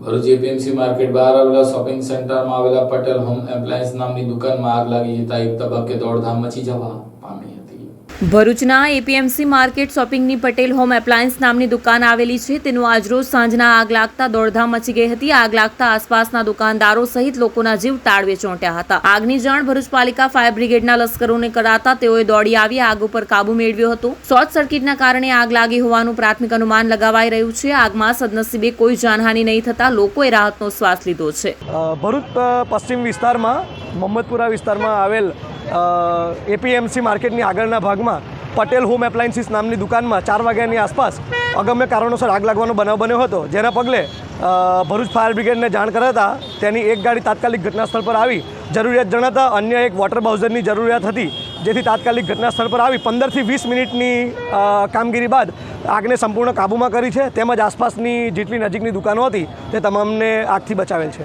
Bharuch APMC market બહાર આવેલા shopping સેન્ટરમાં આવેલા પટેલ હોમ એપ્લાયન્સ નામની દુકાનમાં આગ લાગી જતા એક તબક્કે દોડધામ મચી જવા પામી હતી. ભરૂચના એપીએમસી માર્કેટ શોપિંગની પટેલ હોમ એપ્લાયન્સ નામની દુકાન આવેલી છે. તેનું આજરોજ સાંજના આગ લાગતા દોડધામ મચી ગઈ હતી. આગ લાગતા આસપાસના દુકાનદારો સહિત લોકોના જીવ તાળવે ચોંટ્યા હતા. આગની જાણ ભરૂચ પાલિકા ફાયર બ્રિગેડના લશ્કરોને કરાતા તેઓએ દોડી આવી આગ ઉપર કાબુ મેળવ્યો હતો. શોર્ટ સર્કિટના કારણે આગ લાગી હોવાનું પ્રાથમિક અનુમાન લગાવાઈ રહ્યું છે. આગમાં સદનસીબે કોઈ જાનહાનિ નહીં થતા લોકોએ રાહતનો શ્વાસ લીધો છે. ભરૂચ પશ્ચિમ વિસ્તારમાં, મોહમ્મદપુરા વિસ્તારમાં આવેલ એપીએમસી માર્કેટની આગળના ભાગમાં પટેલ હોમ એપ્લાયન્સીસ નામની દુકાનમાં ચાર વાગ્યાની આસપાસ અગમ્ય કારણોસર આગ લાગવાનો બનાવ બન્યો હતો. જેના પગલે ભરૂચ ફાયર બ્રિગેડને જાણ કરાતા તેની એક ગાડી તાત્કાલિક ઘટનાસ્થળ પર આવી. જરૂરિયાત જણાતા અન્ય એક વોટર બાઉઝરની જરૂરિયાત હતી, જેથી તાત્કાલિક ઘટનાસ્થળ પર આવી. પંદરથી વીસ મિનિટની કામગીરી બાદ આગને સંપૂર્ણ કાબૂમાં કરી છે. તેમજ આસપાસની જેટલી નજીકની દુકાનો હતી, તે તમામને આગથી બચાવેલ છે.